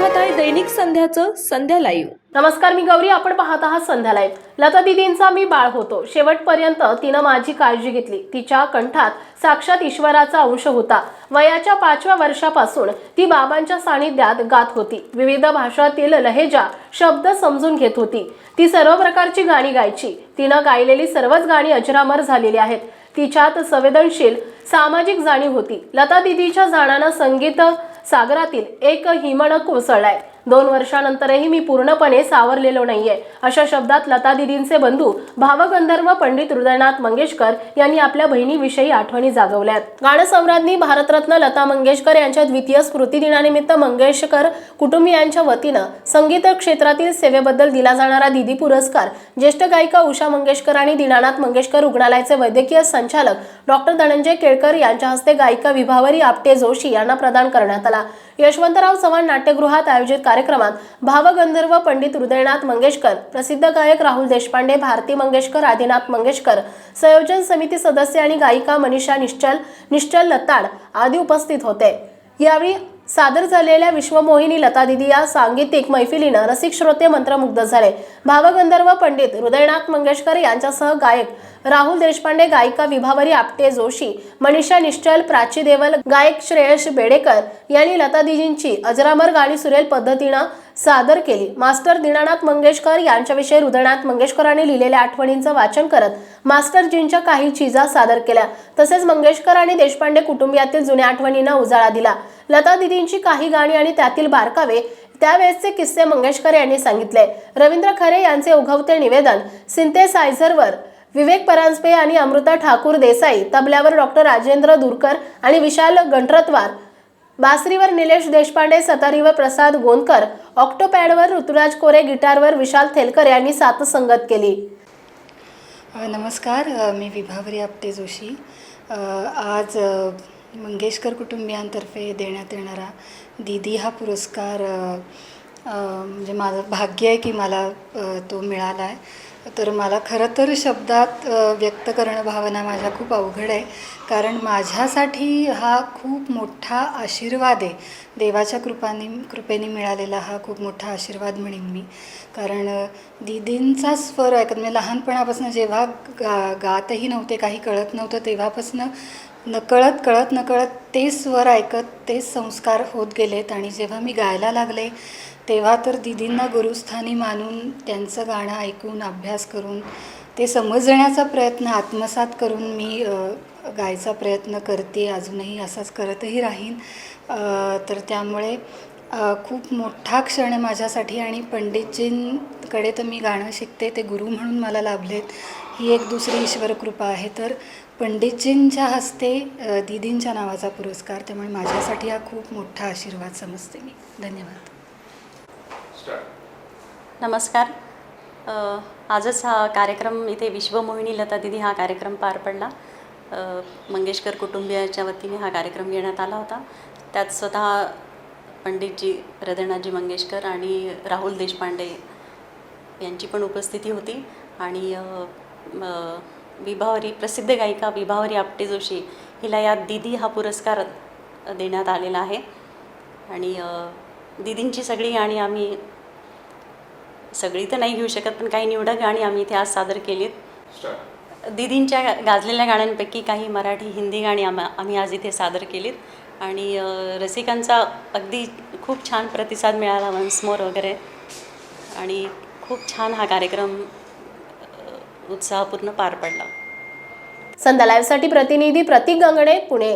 पाहत आहे दैनिक संध्याचं संध्या लाईव्ह नमस्कार मी गौरी. आपण पाहत आहात संध्या लाईव्ह लता दिदींचा मी बाळ होतो. शेवटपर्यंत तिनं माझी काळजी घेतली. तिच्या कंठात साक्षात ईश्वराचा अंश होता. वयाच्या पाचव्या वर्षापासून ती बाबांच्या सानिध्यात गात होती. विविध भाषातील लहेजा शब्द समजून घेत होती. ती सर्व प्रकारची गाणी गायची. तिनं गायलेली सर्वच गाणी अजरामर झालेली आहेत. तिच्यात संवेदनशील सामाजिक जाणीव होती. लता दिदीच्या जाण्यानं संगीत सागरातील एक हिमण कोसळलाय. दोन वर्षानंतरही मी पूर्णपणे सावरलेलो नाहीये. अशा शब्दात लता दिदींचे बंधू भावगंधर्व पंडित हृदयनाथ मंगेशकर यांनी आपल्या बहिणीविषयी आठवणी जागवल्यात. गाणसम्राज्ञी भारतरत्न लता मंगेशकर यांच्या द्वितीय स्मृतिदिनानिमित्त मंगेशकर कुटुंबियांच्या वतीनं संगीत क्षेत्रातील सेवेबद्दल दिला जाणारा दिदी पुरस्कार ज्येष्ठ गायिका उषा मंगेशकर आणि दीनानाथ मंगेशकर रुग्णालयाचे वैद्यकीय संचालक डॉक्टर धनंजय केळकर यांच्या हस्ते गायिका विभावरी आपटे जोशी यांना प्रदान करण्यात आला. यशवंतराव चव्हाण नाट्यगृहात आयोजित कार्यक्रमात भावगंधर्व पंडित हृदयनाथ मंगेशकर प्रसिद्ध गायक राहुल देशपांडे भारती मंगेशकर आदिनाथ मंगेशकर संयोजन समिती सदस्य आणि गायिका मनीषा निश्चल निश्चल लताड आदी उपस्थित होते. यावेळी सादर झालेल्या विश्वमोहिनी लता दिदी या सांगीतिक मैफिलीनं रसिक श्रोते मंत्रमुग्ध झाले. भावगंधर्व पंडित हृदयनाथ मंगेशकर यांच्यासह गायक राहुल देशपांडे गायिका विभावरी आपटे जोशी मनीषा निश्चल प्राची देवल गायक श्रेयश बेडेकर यांनी लता दिदींची अजरामर गाणी सुरेल पद्धतीनं सादर केली. मास्टर दीनानाथ मंगेशकर यांच्याविषयी हृदयनाथ मंगेशकरांनी लिहिलेल्या आठवणींचं वाचन करत मास्टरजींच्या काही चिजा सादर केल्या. तसेच मंगेशकर आणि देशपांडे कुटुंबियातील जुन्या आठवणींना उजाळा दिला. लता दिदींची काही गाणी आणि त्यातील बारकावे त्यावेळेसचे किस्से मंगेशकर यांनी सांगितले. रवींद्र खरे यांचे उघवते निवेदन सिंथेसायझरवर. विवेक परांजपे आणि अमृता ठाकूर देसाई तबल्यावर डॉक्टर राजेंद्र दुरकर आणि विशाल गंट्रतवार बासरीवर निलेश देशपांडे सतारीवर प्रसाद गोंदकर. ऑक्टोपॅडवर ऋतुराज कोरे गिटारवर विशाल थेलकर यांनी साथ संगत केली नमस्कार. मी विभावरी आपटे जोशी. आज मंगेशकर कुटुंबियांतर्फे देण्यात येणारा दीदी हा पुरस्कार म्हणजे माझं भाग्य आहे की मला तो मिळाला आहे तर मला खरं तर शब्दात व्यक्त करणं भावना माझ्या खूप अवघड आहे. कारण माझ्यासाठी हा खूप मोठा आशीर्वाद आहे. देवाच्या कृपाने कृपेने मिळालेला हा खूप मोठा आशीर्वाद म्हणेन मी. कारण दिदींचा दीदींचा स्वर ऐकत म्हणजे लहानपणापासून जेव्हा गा गातही नव्हते काही कळत नव्हतं तेव्हापासून नकळत कळत नकळत ते स्वर ऐकत तेच संस्कार होत गेलेत आणि जेव्हा मी गायला लागले तेव्हा तर दीदींना गुरुस्थानी मानून त्यांचं गाणं ऐकून अभ्यास करून ते समजण्याचा प्रयत्न आत्मसात करून मी गायचा प्रयत्न करते अजूनही असाच करतही राहीन. तर त्यामुळे खूप मोठा क्षण आहे माझ्यासाठी आणि पंडितजींकडे तर मी गाणं शिकते ते गुरु म्हणून मला लाभलेत. ही एक दुसरी ईश्वर कृपा आहे. तर पंडितजींच्या हस्ते दीदींच्या नावाचा पुरस्कार त्यामुळे माझ्यासाठी हा खूप मोठा आशीर्वाद समजते मी. धन्यवाद. नमस्कार. आजच हा कार्यक्रम इथे विश्वमोहिनी लता दिदी हा कार्यक्रम पार पडला. मंगेशकर कुटुंबियाच्या वतीने हा कार्यक्रम घेण्यात आला होता. त्यात स्वतः पंडितजी हृदयनाथजी मंगेशकर आणि राहुल देशपांडे यांची पण उपस्थिती होती. आणि विभावरी प्रसिद्ध गायिका विभावरी आपटे जोशी हिला यात दिदी हा पुरस्कार देण्यात आलेला आहे. आणि दिदींची सगळी गाणी आम्ही सगळी तर नाही घेऊ शकत पण काही निवडक गाणी आम्ही इथे आज सादर केलीत. दिदींच्या गाजलेल्या गाण्यांपैकी काही मराठी हिंदी गाणी आम आम्ही आज इथे सादर केलीत. आणि रसिकांचा अगदी खूप छान प्रतिसाद मिळाला वन्स मोर वगैरे. आणि खूप छान हा कार्यक्रम उत्साहपूर्ण पार पडला. संध्या लाईव्हसाठी प्रतिनिधी प्रतीक गंगणे पुणे.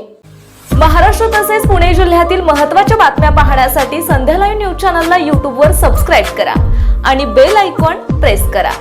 महाराष्ट्र तसेच पुणे जिल्ह्यातील महत्त्वाच्या बातम्या पाहण्यासाठी संध्या लाईव्ह न्यूज चॅनलला यूट्यूबवर सबस्क्राईब करा आणि बेल आयकॉन प्रेस करा.